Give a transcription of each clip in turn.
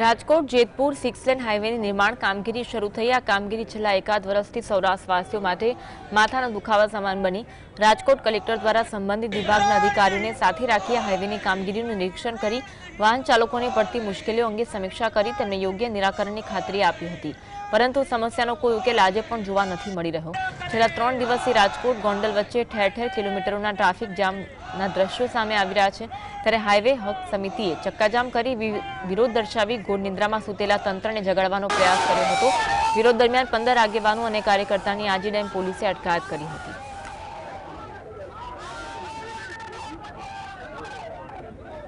Rajkot, Jetpur six lane હાઈવેની નિર્માણ કામગીરી શરૂ થઈ. આ કામગીરી છેલ્લા એકાદ વર્ષથી સૌરાષ્ટ્રવાસીઓ માટે માથાના દુખાવા સમાન બની. રાજકોટ કલેક્ટર દ્વારા સંબંધિત વિભાગના અધિકારીઓને સાથે રાખી આ હાઈવેની કામગીરીનું નિરીક્ષણ કરી, વાહન ચાલકોને પડતી મુશ્કેલીઓ અંગે સમીક્ષા કરી, તેમને યોગ્ય નિરાકરણની ખાતરી આપી હતી. પરંતુ સમસ્યાનો કોઈ ઉકેલ આજે પણ જોવા નથી મળી રહ્યો. છેલ્લા ત્રણ દિવસથી રાજકોટ ગોંડલ વચ્ચે ઠેર ઠેર કિલોમીટરોના ટ્રાફિક જામના દ્રશ્યો સામે આવી રહ્યા છે. ત્યારે હાઈવે હક સમિતિએ ચક્કાજામ કરી વિરોધ દર્શાવી ઘોર નિંદ્રામાં સૂતેલા તંત્રને જગાડવાનો પ્રયાસ કર્યો હતો. વિરોધ દરમિયાન પંદર આગેવાનો અને કાર્યકર્તાની આજી ડેમ પોલીસે અટકાયત કરી હતી.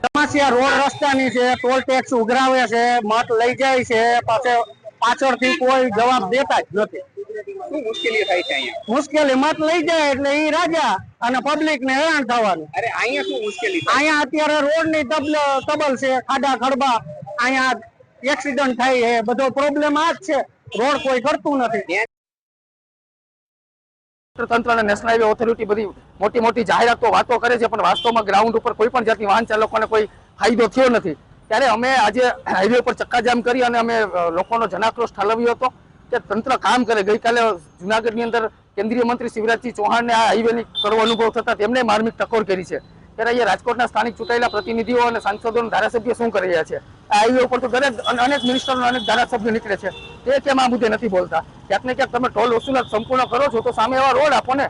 સમસ્યા રોડ રસ્તાની છે, ટોલ ટેક્સ ઉઘરાવે છે, મત લઈ જાય છે, પાછળ પાછળથી કોઈ જવાબ દેતા જ નથી. શું મુશ્કેલી થાય છે અહીંયા? મુશ્કેલી મત લઈ જાય એટલે ઈ રાજા અને પબ્લિક ને હેરાન થવાનું. અરે અહીંયા શું મુશ્કેલી અહીંયા અત્યારે રોડની તબલ તબલ છે ખાડા ખડબા. અહીંયા એક્સિડન્ટ થાય છે બધો પ્રોબ્લેમ આ જ છે. રોડ કોઈ કરતું નથી. તંત્ર અને નેશનલ હાઈવે ઓથોરિટી બધી મોટી મોટી જાહેરાતો વાતો કરે છે પણ વાસ્તવમાં ગ્રાઉન્ડ ઉપર કોઈ પણ જાતની વાહન ચાલકોને કોઈ ફાયદો થયો નથી. ત્યારે અમે આજે હાઈવે ઉપર ચક્કાજામ કરી અને અમે લોકોનો જનાક્રોશ ઠાલવ્યો હતો. કે તંત્ર કામ કરે. ગઈકાલે જુનાગઢની અંદર કેન્દ્રીય મંત્રી શિવરાજસિંહ ચૌહાણને આ હાઈવેની કરવો અનુભવ થતા તેમને માર્મિક ટકોર કરી છે. ત્યારે અહીંયા રાજકોટના સ્થાનિક ચૂંટાયેલા પ્રતિનિધિઓ અને સાંસદો ધારાસભ્ય શું કરી રહ્યા છે? આ હાઈવે ઉપર તો દરેક અન- અનેક મિનિસ્ટરો અનેક ધારાસભ્યો નીકળે છે. તે કેમ આ મુદ્દે નથી બોલતા? ક્યાંક ને ક્યાંક તમે ટોલ વસૂલાત સંપૂર્ણ કરો છો તો સામે એવા રોડ આપો ને.